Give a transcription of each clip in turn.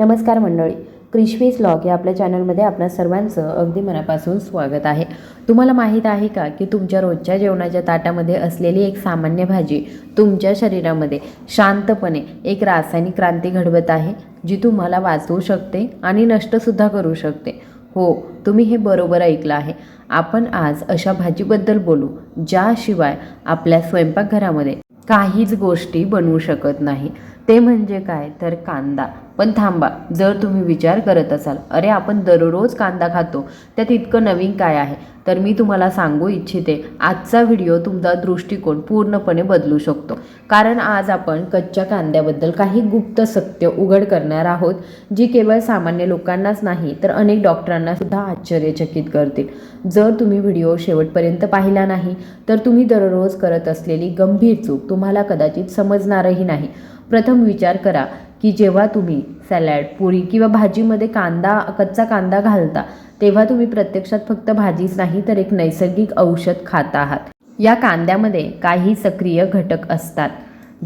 नमस्कार मंडळी क्रिशवीज लॉग या आपल्या चॅनलमध्ये आपल्या सर्वांचं अगदी मनापासून स्वागत आहे. तुम्हाला माहीत आहे का की तुमच्या रोजच्या जेवणाच्या ताटामध्ये असलेली एक सामान्य भाजी तुमच्या शरीरामध्ये शांतपणे एक रासायनिक क्रांती घडवत आहे जी तुम्हाला वाचवू शकते आणि नष्टसुद्धा करू शकते. हो तुम्ही हे बरोबर ऐकलं आहे. आपण आज अशा भाजीबद्दल बोलू ज्याशिवाय आपल्या स्वयंपाकघरामध्ये काहीच गोष्टी बनवू शकत नाही. ते म्हणजे काय? तर कांदा. पण थांबा जर तुम्ही विचार करत असाल अरे आपण दररोज कांदा खातो त्यात इतकं नवीन काय आहे? तर मी तुम्हाला सांगू इच्छिते आजचा व्हिडिओ तुमचा दृष्टिकोन पूर्णपणे बदलू शकतो. कारण आज आपण कच्च्या कांद्याबद्दल काही गुप्त सत्य उघड करणार आहोत जी केवळ सामान्य लोकांनाच नाही तर अनेक डॉक्टरांना सुद्धा आश्चर्यचकित करतील. जर तुम्ही व्हिडिओ शेवटपर्यंत पाहिला नाही तर तुम्ही दररोज करत असलेली गंभीर चूक तुम्हाला कदाचित समजणारही नाही. प्रथम विचार करा की जेव्हा तुम्ही सॅलॅड पुरी किंवा भाजीमध्ये कांदा कच्चा कांदा घालता तेव्हा तुम्ही प्रत्यक्षात फक्त भाजीच नाही तर एक नैसर्गिक औषध खात आहात. या कांद्यामध्ये काही सक्रिय घटक असतात.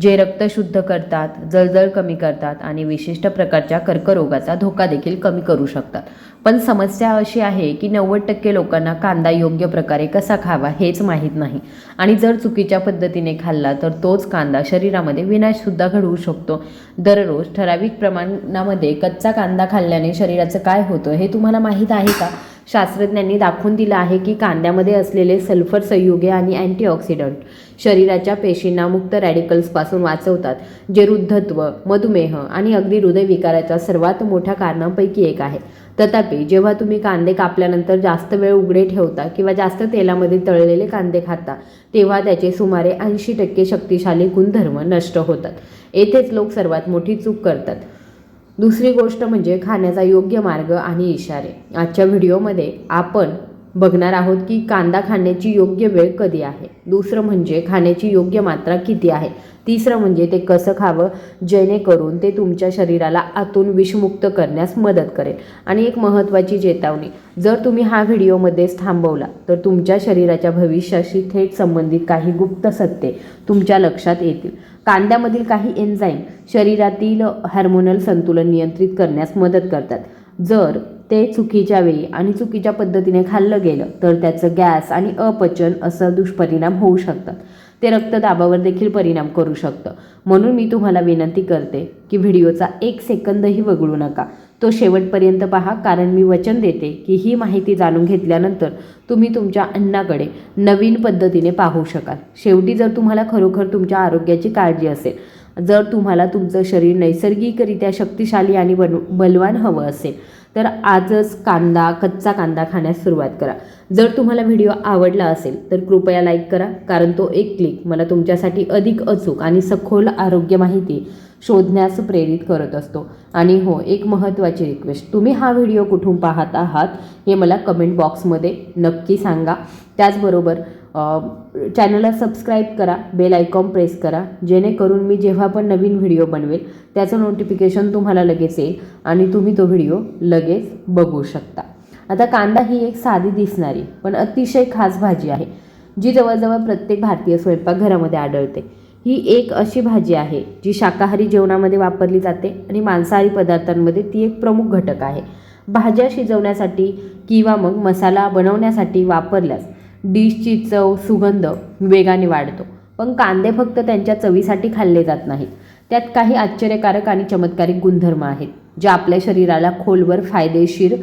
जे रक्त शुद्ध करतात जळजळ कमी करतात आणि विशिष्ट प्रकारच्या कर्करोगाचा धोका देखील कमी करू शकतात. पण समस्या अशी आहे की नव्वद टक्के लोकांना कांदा योग्य प्रकारे कसा खावा हेच माहीत नाही. आणि जर चुकीच्या पद्धतीने खाल्ला तर तोच कांदा शरीरामध्ये विनाशसुद्धा घडवू शकतो. दररोज ठराविक प्रमाणामध्ये कच्चा कांदा खाल्ल्याने शरीराचं काय होतं हे तुम्हाला माहीत आहे का? शास्त्रज्ञांनी दाखवून दिलं आहे की कांद्यामध्ये असलेले सल्फर संयुगे आणि अँटीऑक्सिडंट शरीराच्या पेशींना मुक्त रॅडिकल्सपासून वाचवतात जे वृद्धत्व मधुमेह आणि अगदी हृदयविकाराच्या सर्वात मोठ्या कारणांपैकी एक आहे. तथापि जेव्हा तुम्ही कांदे कापल्यानंतर जास्त वेळ उघडे ठेवता किंवा जास्त तेलामध्ये तळलेले कांदे खाता तेव्हा त्याचे सुमारे ऐंशी टक्के शक्तिशाली गुणधर्म नष्ट होतात. येथेच लोक सर्वात मोठी चूक करतात. दुसरी गोष्ट म्हणजे खाण्याचा योग्य मार्ग आणि इशारे. आजच्या व्हिडिओमध्ये आपण बघणार आहोत की कांदा खाण्याची योग्य वेळ कधी आहे? दुसरं म्हणजे खाण्याची योग्य मात्रा किती आहे? तिसरं म्हणजे ते कसं खावं? जेणेकरून ते तुमच्या शरीराला आतून विषमुक्त करण्यास मदत करेल. आणि एक महत्त्वाची चेतावणी जर तुम्ही हा व्हिडिओमध्येच थांबवला तर तुमच्या शरीराच्या भविष्याशी थेट संबंधित काही गुप्त सत्ये तुमच्या लक्षात येतील. कांद्यामधील काही एन्झाईम शरीरातील हार्मोनल संतुलन नियंत्रित करण्यास मदत करतात. जर ते चुकीच्या वेळी आणि चुकीच्या पद्धतीने खाल्लं गेलं तर त्याचं गॅस आणि अपचन असं दुष्परिणाम होऊ शकतात ते रक्तदाबावर देखील परिणाम करू शकतं. म्हणून मी तुम्हाला विनंती करते की व्हिडिओचा एक सेकंदही वगळू नका. तो शेवटपर्यंत पहा कारण मी वचन देते की ही माहिती जाणून घेतल्यानंतर तुम्ही तुमच्या अन्नाकडे नवीन पद्धतीने पाहू शकाल. शेवटी जर तुम्हाला खरोखर तुमच्या आरोग्याची काळजी असेल जर तुम्हाला तुमचं शरीर नैसर्गिकरित्या शक्तिशाली आणि बन बलवान हवं असेल तर आजच कांदा कच्चा कांदा खाण्यास सुरुवात करा. जर तुम्हाला व्हिडिओ आवडला असेल तर कृपया लाईक करा कारण तो एक क्लिक मला तुमच्यासाठी अधिक अचूक आणि सखोल आरोग्य माहिती शोधण्यास प्रेरित करत असतो. आणि हो एक महत्त्वाची रिक्वेस्ट तुम्ही हा व्हिडिओ कुठून पाहत आहात हे मला कमेंट बॉक्समध्ये नक्की सांगा. त्याचबरोबर चॅनलला सबस्क्राईब करा बेल आयकॉन प्रेस करा जेणेकरून मी जेव्हा पण नवीन व्हिडिओ बनवेल त्याचं नोटिफिकेशन तुम्हाला लगेच येईल आणि तुम्ही तो व्हिडिओ लगेच बघू शकता. आता कांदा ही एक साधी दिसणारी पण अतिशय खास भाजी आहे जी जवळजवळ प्रत्येक भारतीय स्वयंपाकघरामध्ये आढळते. ही एक अशी भाजी आहे जी शाकाहारी जेवणामध्ये वापरली जाते आणि मांसाहारी पदार्थांमध्ये ती एक प्रमुख घटक आहे. भाज्या शिजवण्यासाठी किंवा मग मसाला बनवण्यासाठी वापरल्यास डिशची चव सुगंध वेगाने वाढतो. पण कांदे फक्त त्यांच्या चवीसाठी खाल्ले जात नाहीत. त्यात काही आश्चर्यकारक आणि चमत्कारिक गुणधर्म आहेत जे आपल्या शरीराला खोलवर फायदेशीर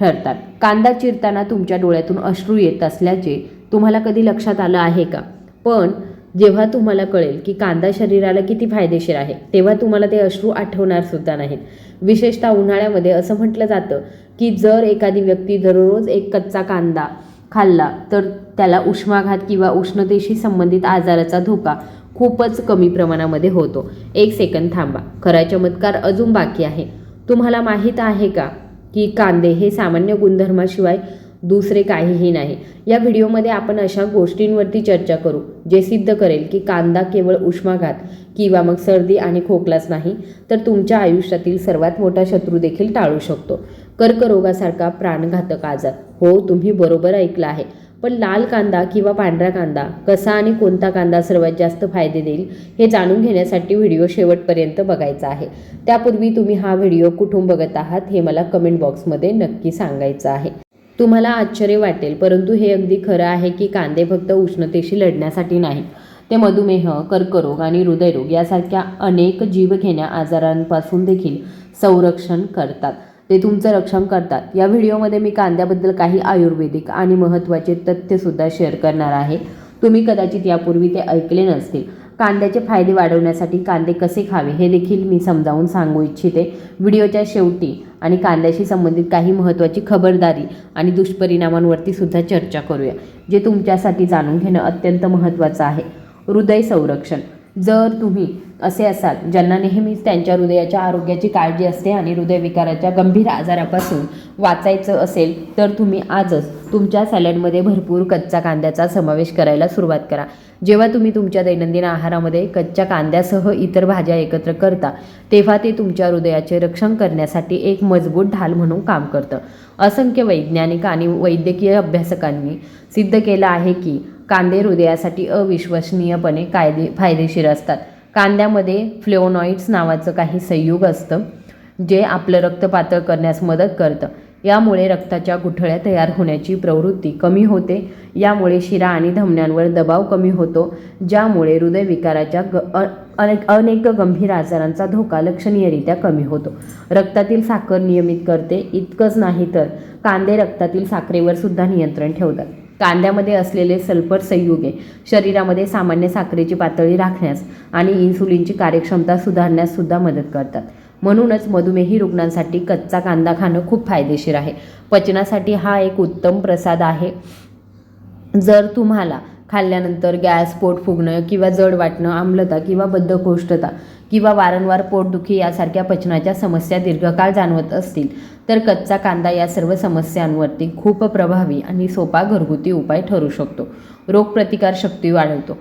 ठरतात. कांदा चिरताना तुमच्या डोळ्यातून अश्रू येत असल्याचे तुम्हाला कधी लक्षात आलं आहे का? पण जेव्हा तुम्हाला कळेल की कांदा शरीराला किती फायदेशीर आहे तेव्हा तुम्हाला ते अश्रू आठवणार सुद्धा नाहीत. विशेषतः उन्हाळ्यामध्ये असं म्हटलं जातं की जर एखादी व्यक्ती दररोज एक कच्चा कांदा खाल्ला तर त्याला उष्माघात किंवा उष्णतेशी संबंधित आजाराचा धोका खूपच कमी प्रमाणामध्ये होतो. एक सेकंद थांबा. खरा चमत्कार अजून बाकी आहे. तुम्हाला माहीत आहे का की कांदे हे सामान्य गुणधर्माशिवाय दुसरे काहीही नाही? या व्हिडिओमध्ये आपण अशा गोष्टींवरती चर्चा करू जे सिद्ध करेल की कांदा केवळ उष्माघात किंवा मग सर्दी आणि खोकलाच नाही तर तुमच्या आयुष्यातील सर्वात मोठा शत्रू देखील टाळू शकतो. कर्करोगासारखा प्राणघातक आजार. हो तुम्ही बरोबर ऐकलं आहे. पण लाल कांदा किंवा पांढरा कांदा कसा आणि कोणता कांदा सर्वात जास्त फायदे देईल हे जाणून घेण्यासाठी व्हिडिओ शेवटपर्यंत बघायचा आहे. त्यापूर्वी तुम्ही हा व्हिडिओ कुठून बघत आहात हे मला कमेंट बॉक्समध्ये नक्की सांगायचं आहे. तुम्हाला आश्चर्य वाटेल परंतु हे अगदी खरं आहे की कांदे फक्त उष्णतेशी लढण्यासाठी नाही ते मधुमेह कर्करोग आणि हृदयरोग यासारख्या अनेक जीवघेण्या आजारांपासून देखील संरक्षण करतात. ते तुमचं रक्षण करतात. या व्हिडिओमध्ये मी कांद्याबद्दल काही आयुर्वेदिक आणि महत्त्वाचे तथ्यसुद्धा शेअर करणार आहे. तुम्ही कदाचित यापूर्वी ते ऐकले नसतील. कांद्याचे फायदे वाढवण्यासाठी कांदे कसे खावे हे देखील मी समजावून सांगू इच्छिते. व्हिडिओच्या शेवटी आणि कांद्याशी संबंधित काही महत्त्वाची खबरदारी आणि दुष्परिणामांवरती सुद्धा चर्चा करूया जे तुमच्यासाठी जाणून घेणं अत्यंत महत्त्वाचं आहे. हृदय संरक्षण. जर तुम्ही असे असाल ज्यांना नेहमीच त्यांच्या हृदयाच्या आरोग्याची काळजी असते आणि हृदयविकाराच्या गंभीर आजारापासून वाचायचं असेल तर तुम्ही आजच तुमच्या सॅलडमध्ये भरपूर कच्चा कांद्याचा समावेश करायला सुरुवात करा. जेव्हा तुम्ही तुमच्या दैनंदिन आहारामध्ये कच्च्या कांद्यासह इतर भाज्या एकत्र करता तेव्हा ते तुमच्या हृदयाचे रक्षण करण्यासाठी एक मजबूत ढाल म्हणून काम करतं. असंख्य वैज्ञानिक आणि वैद्यकीय अभ्यासकांनी सिद्ध केलं आहे की कांदे हृदयासाठी अविश्वसनीयपणे कायदे फायदेशीर असतात. कांद्यामध्ये फ्लेओनॉइड्स नावाचं काही संयुग असतं जे आपलं रक्त पातळ करण्यास मदत करतं. यामुळे रक्ताच्या गुठळ्या तयार होण्याची प्रवृत्ती कमी होते. यामुळे शिरा आणि धमन्यांवर दबाव कमी होतो ज्यामुळे हृदयविकाराच्या ग अ- अनेक अनेक गंभीर आजारांचा धोका लक्षणीयरित्या कमी होतो. रक्तातील साखर नियमित करते इतकंच नाही तर कांदे रक्तातील साखरेवर सुद्धा नियंत्रण ठेवतात. कांद्यामध्ये असलेले सल्फर संयुगे शरीरामध्ये सामान्य साखरेची पातळी राखण्यास आणि इन्सुलिनची कार्यक्षमता सुधारण्यास सुद्धा मदत करतात. म्हणूनच मधुमेही रुग्णांसाठी कच्चा कांदा खाणं खूप फायदेशीर आहे. पचनासाठी हा एक उत्तम प्रसाद आहे. जर तुम्हाला खाल्ल्यानंतर गॅस पोट फुगणं किंवा जड वाटणं आम्लता किंवा बद्धकोष्ठता किंवा वारंवार पोटदुखी यासारख्या पचनाच्या समस्या दीर्घकाळ जाणवत असतील तर कच्चा कांदा या सर्व समस्यांवरती खूप प्रभावी आणि सोपा घरगुती उपाय ठरू शकतो. रोगप्रतिकार शक्ती वाढवतो.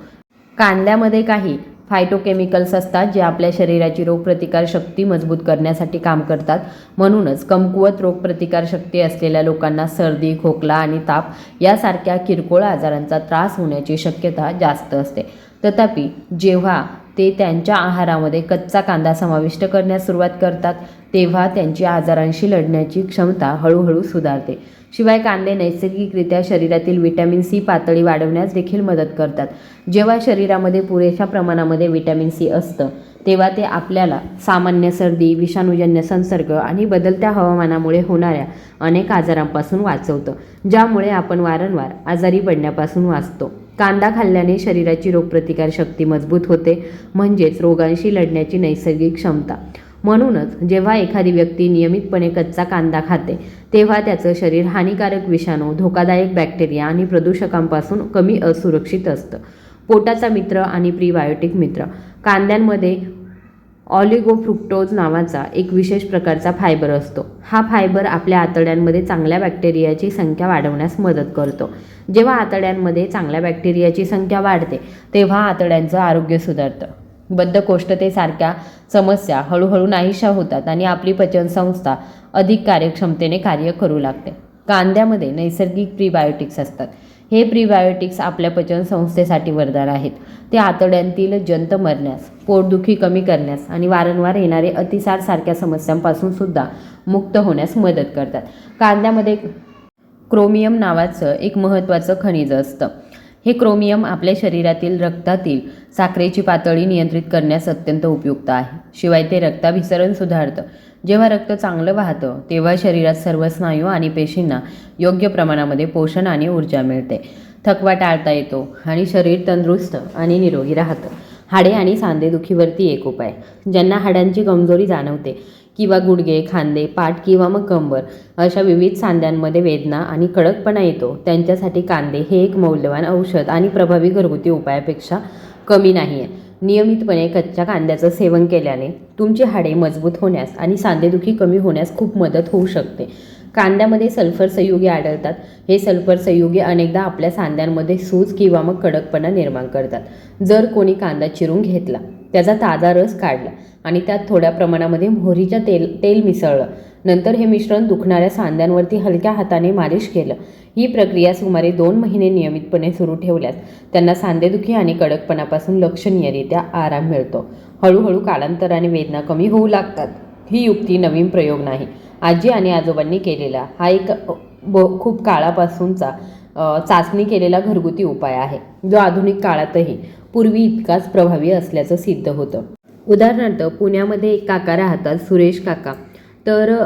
कांद्यामध्ये काही फायटोकेमिकल्स असतात जे आपल्या शरीराची रोगप्रतिकार शक्ती मजबूत करण्यासाठी काम करतात. म्हणूनच कमकुवत रोगप्रतिकार शक्ती असलेल्या लोकांना सर्दी खोकला आणि ताप यासारख्या किरकोळ आजारांचा त्रास होण्याची शक्यता जास्त असते. तथापि जेव्हा ते त्यांच्या आहारामध्ये कच्चा कांदा समाविष्ट करण्यास सुरुवात करतात तेव्हा त्यांची आजारांशी लढण्याची क्षमता हळूहळू सुधारते. शिवाय कांदे नैसर्गिकरित्या शरीरातील विटॅमिन सी पातळी वाढवण्यास देखील मदत करतात. जेव्हा शरीरामध्ये पुरेशा प्रमाणामध्ये विटॅमिन सी असतं तेव्हा ते आपल्याला सामान्य सर्दी विषाणूजन्य संसर्ग आणि बदलत्या हवामानामुळे होणाऱ्या अनेक आजारांपासून वाचवतं ज्यामुळे आपण वारंवार आजारी पडण्यापासून वाचतो. कांदा खाल्ल्याने शरीराची रोगप्रतिकार शक्ती मजबूत होते म्हणजेच रोगांशी लढण्याची नैसर्गिक क्षमता. म्हणूनच जेव्हा एखादी व्यक्ती नियमितपणे कच्चा कांदा खाते तेव्हा त्याचं शरीर हानिकारक विषाणू धोकादायक बॅक्टेरिया आणि प्रदूषकांपासून कमी असुरक्षित असतं. पोटाचा मित्र आणि प्रीबायोटिक मित्र कांद्यांमध्ये ऑलिगोफ्रुक्टोज नावाचा एक विशेष प्रकारचा फायबर असतो. हा फायबर आपल्या आतड्यांमध्ये चांगल्या बॅक्टेरियाची संख्या वाढवण्यास मदत करतो. जेव्हा आतड्यांमध्ये चांगल्या बॅक्टेरियाची संख्या वाढते तेव्हा आतड्यांचं आरोग्य सुधारतं. बद्धकोष्ठतेसारख्या समस्या हळूहळू नाहीशा होतात आणि आपली पचनसंस्था अधिक कार्यक्षमतेने कार्य करू लागते. कांद्यामध्ये नैसर्गिक प्रीबायोटिक्स असतात. हे प्रीबायोटिक्स आपल्या पचनसंस्थेसाठी वरदान आहेत. ते आतड्यांतील जंत मरण्यास पोटदुखी कमी करण्यास आणि वारंवार येणारे अतिसार सारख्या समस्यांपासून सुद्धा मुक्त होण्यास मदत करतात. कांद्यामध्ये क्रोमियम नावाचं एक महत्त्वाचं खनिज असतं. हे क्रोमियम आपल्या शरीरातील रक्तातील साखरेची पातळी नियंत्रित करण्यास अत्यंत उपयुक्त आहे. शिवाय ते रक्ताभिसरण सुधारतं. जेव्हा रक्त चांगलं वाहतं तेव्हा शरीरात सर्व स्नायू आणि पेशींना योग्य प्रमाणामध्ये पोषण आणि ऊर्जा मिळते. थकवा टाळता येतो आणि शरीर तंदुरुस्त आणि निरोगी राहतं. हाडे आणि सांधेदुखीवरती एक उपाय. ज्यांना हाडांची कमजोरी जाणवते किंवा गुडघे खांदे पाठ किंवा मग कंबर अशा विविध सांध्यांमध्ये वेदना आणि कडकपणा येतो. त्यांच्यासाठी कांदे हे एक मौल्यवान औषध आणि प्रभावी घरगुती उपायापेक्षा कमी नाही आहे नियमितपणे कच्च्या कांद्याचं सेवन केल्याने तुमची हाडे मजबूत होण्यास आणि सांधेदुखी कमी होण्यास खूप मदत होऊ शकते. कांद्यामध्ये सल्फर संयुगे आढळतात. हे सल्फर संयुगे अनेकदा आपल्या सांध्यांमध्ये सूज किंवा मग कडकपणा निर्माण करतात. जर कोणी कांदा चिरून घेतला त्याचा ताजा रस काढला आणि त्यात थोड्या प्रमाणामध्ये मोहरीच्या तेल तेल मिसळलं. नंतर हे मिश्रण दुखणाऱ्या सांध्यांवरती हलक्या हाताने मालिश केलं. ही प्रक्रिया सुमारे दोन महिने नियमितपणे सुरू ठेवल्यास त्यांना सांधेदुखी आणि कडकपणापासून लक्षणीयरित्या आराम मिळतो. हळूहळू कालांतराने वेदना कमी होऊ लागतात. ही युक्ती नवीन प्रयोग नाही. आजी आणि आजोबांनी केलेला हा एक ब खूप काळापासूनचा चाचणी केलेला घरगुती उपाय आहे. जो आधुनिक काळातही पूर्वी इतकाच प्रभावी असल्याचं सिद्ध होतं. उदाहरणार्थ पुण्यामध्ये एक काका राहतात सुरेश काका. तर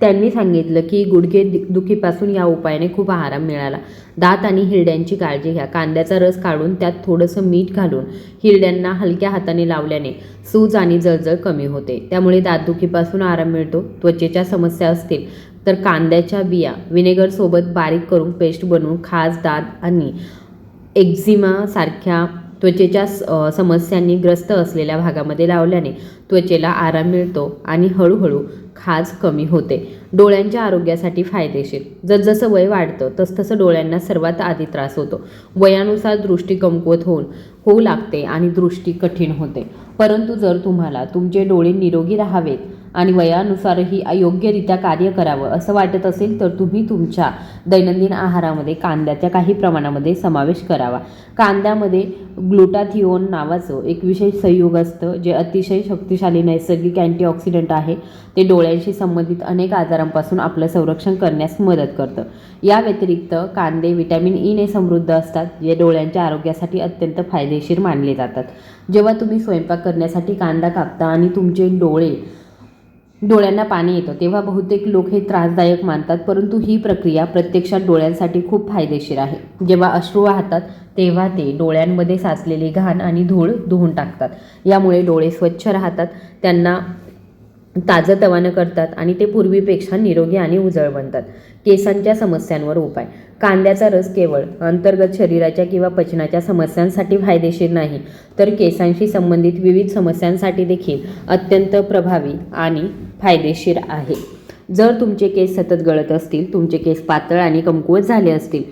त्यांनी सांगितलं की गुडघे दु- दुखीपासून या उपायाने खूप आराम मिळाला. दात आणि हिरड्यांची काळजी घ्या. कांद्याचा रस काढून त्यात थोडंसं मीठ घालून हिरड्यांना हलक्या हाताने लावल्याने सूज आणि जळजळ कमी होते. त्यामुळे दातदुखीपासून आराम मिळतो. त्वचेच्या समस्या असतील तर कांद्याच्या बिया विनेगरसोबत बारीक करून पेस्ट बनवून खास दात आणि एक्झिमासारख्या त्वचेच्या स- समस्यांनी ग्रस्त असलेल्या भागामध्ये लावल्याने त्वचेला आराम मिळतो आणि हळूहळू खाज कमी होते. डोळ्यांच्या आरोग्यासाठी फायदेशीर. जसजसं वय वाढतं तसतसं डोळ्यांना सर्वात आधी त्रास होतो. वयानुसार दृष्टी कमकुवत होऊन होऊ लागते आणि दृष्टी कठीण होते. परंतु जर तुम्हाला तुमचे डोळे निरोगी राहावेत आणि वयानुसारही योग्यरित्या कार्य करावं असं वाटत असेल तर तुम्ही तुमच्या दैनंदिन आहारामध्ये कांद्याच्या काही प्रमाणामध्ये समावेश करावा. कांद्यामध्ये ग्लुटाथिओन नावाचं एक विशेष संयुग असतं जे अतिशय शक्तिशाली नैसर्गिक अँटीऑक्सिडंट आहे. ते डोळ्यांशी संबंधित अनेक आजारांपासून आपलं संरक्षण करण्यास मदत करतं. या व्यतिरिक्त कांदे विटॅमिन ईने समृद्ध असतात जे डोळ्यांच्या आरोग्यासाठी अत्यंत फायदेशीर मानले जातात. जेव्हा तुम्ही स्वयंपाक करण्यासाठी कांदा कापता आणि तुमचे डोळे डोळ्यांना पाणी येतं. तेव्हा बहुतेक लोक हे त्रासदायक मानतात परंतु ही प्रक्रिया प्रत्यक्षात डोळ्यांसाठी खूप फायदेशीर आहे. जेव्हा अश्रू वाहतात तेव्हा ते डोळ्यांमध्ये साचलेली घाण आणि धूळ धुवून टाकतात. यामुळे डोळे स्वच्छ राहतात त्यांना ताजंतवानं करतात आणि ते पूर्वीपेक्षा निरोगी आणि उजळ बनतात. केसांच्या समस्यांवर उपाय. कांद्याचा रस केवळ अंतर्गत शरीराच्या किंवा पचनाच्या समस्यांसाठी फायदेशीर नाही तर केसांशी संबंधित विविध समस्यांसाठी देखील अत्यंत प्रभावी आणि फायदेशीर आहे. जर तुमचे केस सतत गळत असतील तुमचे केस पातळ आणि कमकुवत झाले असतील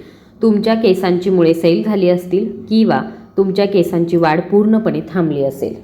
तुमच्या केसांची मुळे सैल झाली असतील किंवा तुमच्या केसांची वाढ पूर्णपणे थांबली असेल.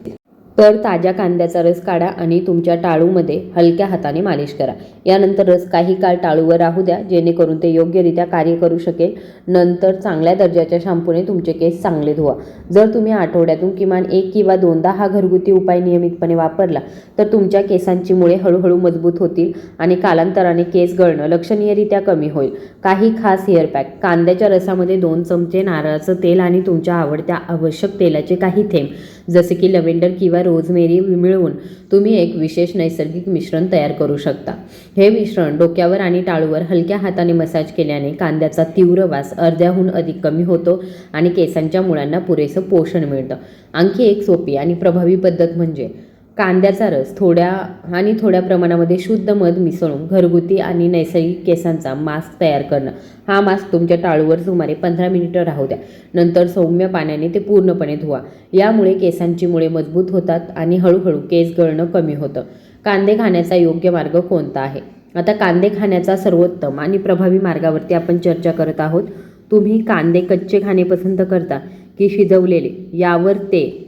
तर ताज्या कांद्याचा रस काढा आणि तुमच्या टाळूमध्ये हलक्या हाताने मालिश करा. यानंतर रस काही काळ टाळूवर राहू द्या जेणेकरून ते योग्यरित्या कार्य करू शकेल. नंतर चांगल्या दर्जाच्या शॅम्पूने तुमचे केस चांगले धुवा. जर तुम्ही आठवड्यातून किमान एक किंवा दोनदा हा घरगुती उपाय नियमितपणे वापरला तर तुमच्या केसांची मुळे हळूहळू मजबूत होतील आणि कालांतराने केस गळणं लक्षणीयरित्या कमी होईल. काही खास हेअर पॅक. कांद्याच्या रसामध्ये दोन चमचे नारळाचं तेल आणि तुमच्या आवडत्या आवश्यक तेलाचे काही थेंब जसे की लव्हेंडर किंवा रोजमेरी मिळवून तुम्ही एक विशेष नैसर्गिक मिश्रण तयार करू शकता. हे मिश्रण डोक्यावर आणि टाळूवर हलक्या हाताने मसाज केल्याने कांद्याचा तीव्र वास अर्ध्याहून अधिक कमी होतो आणि केसांच्या मुळांना पुरेसं पोषण मिळतं. आणखी एक सोपी आणि प्रभावी पद्धत म्हणजे कांद्याचा रस थोड्या आणि थोड्या प्रमाणामध्ये शुद्ध मध मिसळून घरगुती आणि नैसर्गिक केसांचा मास्क तयार करणं. हा मास्क तुमच्या टाळूवर सुमारे पंधरा मिनिटं राहू द्या. नंतर सौम्य पाण्याने ते पूर्णपणे धुवा. यामुळे केसांची मुळे मजबूत होतात आणि हळूहळू केस गळणं कमी होतं. कांदे खाण्याचा योग्य मार्ग कोणता आहे? आता कांदे खाण्याचा सर्वोत्तम आणि प्रभावी मार्गावरती आपण चर्चा करत आहोत. तुम्ही कांदे कच्चे खाणे पसंत करता की शिजवलेले? यावर ते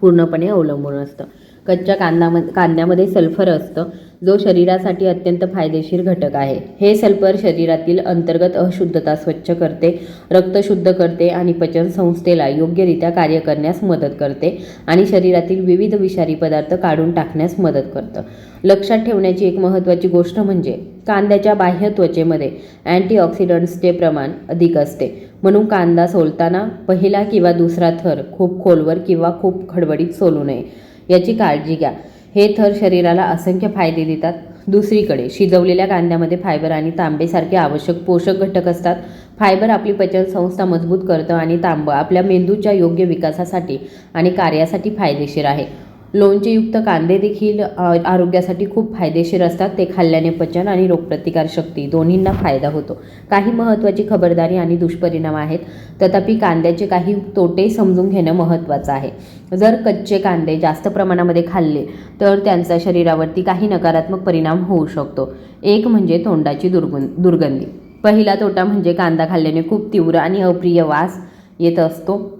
पूर्णपणे अवलंबून असतं. कच्च्या कांदाम कांद्यामध्ये सल्फर असतं जो शरीरासाठी अत्यंत फायदेशीर घटक आहे. हे सल्फर शरीरातील अंतर्गत अशुद्धता स्वच्छ करते रक्त शुद्ध करते आणि पचन संस्थेला योग्यरित्या कार्य करण्यास मदत करते आणि शरीरातील विविध विषारी पदार्थ काढून टाकण्यास मदत करतं. लक्षात ठेवण्याची एक महत्त्वाची गोष्ट म्हणजे कांद्याच्या बाह्य त्वचेमध्ये अँटीऑक्सिडंट्सचे प्रमाण अधिक असते. म्हणून कांदा सोलताना पहिला किंवा दुसरा थर खूप खोलवर किंवा खूप खडबडीत सोलू नये. याची काळजी घ्या. हे थर शरीराला असंख्य फायदे देतात. दुसरीकडे शिजवलेल्या कांद्यामध्ये फायबर आणि तांबेसारखे आवश्यक पोषक घटक असतात. फायबर आपली पचन संस्था मजबूत करतं आणि तांब आपल्या मेंदूच्या योग्य विकासासाठी आणि कार्यासाठी फायदेशीर आहे. लोणचेयुक्त कांदे देखील आरोग्यासाठी खूप फायदेशीर असतात. ते खाल्ल्याने पचन आणि रोगप्रतिकारशक्ती दोन्हींना फायदा होतो. काही महत्त्वाची खबरदारी आणि दुष्परिणाम आहेत. तथापि कांद्याचे काही तोटे समजून घेणं महत्त्वाचं आहे. जर कच्चे कांदे जास्त प्रमाणामध्ये खाल्ले तर त्यांचा शरीरावरती काही नकारात्मक परिणाम होऊ शकतो. एक म्हणजे तोंडाची दुर्गुं दुर्गंधी. पहिला तोटा म्हणजे कांदा खाल्ल्याने खूप तीव्र आणि अप्रिय वास येत असतो.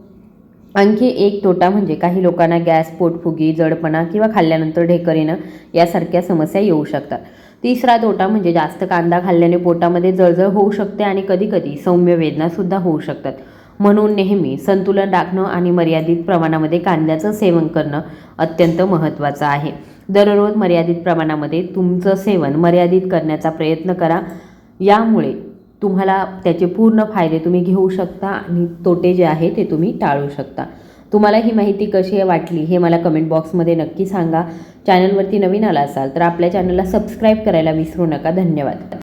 आणखी एक तोटा म्हणजे काही लोकांना गॅस पोटफुगी जडपणा किंवा खाल्ल्यानंतर ढेकर येणं यासारख्या समस्या येऊ शकतात. तिसरा तोटा म्हणजे जास्त कांदा खाल्ल्याने पोटामध्ये जळजळ होऊ शकते आणि कधीकधी सौम्य वेदनासुद्धा होऊ शकतात. म्हणून नेहमी संतुलन राखणं आणि मर्यादित प्रमाणामध्ये कांद्याचं सेवन करणं अत्यंत महत्त्वाचं आहे. दररोज मर्यादित प्रमाणामध्ये तुमचं सेवन मर्यादित करण्याचा प्रयत्न करा. यामुळे तुम्हाला त्याचे पूर्ण फायदे तुम्ही घेऊ शकता आणि तोटे जे आहे ते तुम्ही टाळू शकता. तुम्हाला ही माहिती कशी वाटली हे मला कमेंट बॉक्समध्ये नक्की सांगा. चॅनलवरती नवीन आला असाल तर आपल्या चॅनलला सबस्क्राईब करायला विसरू नका. धन्यवाद.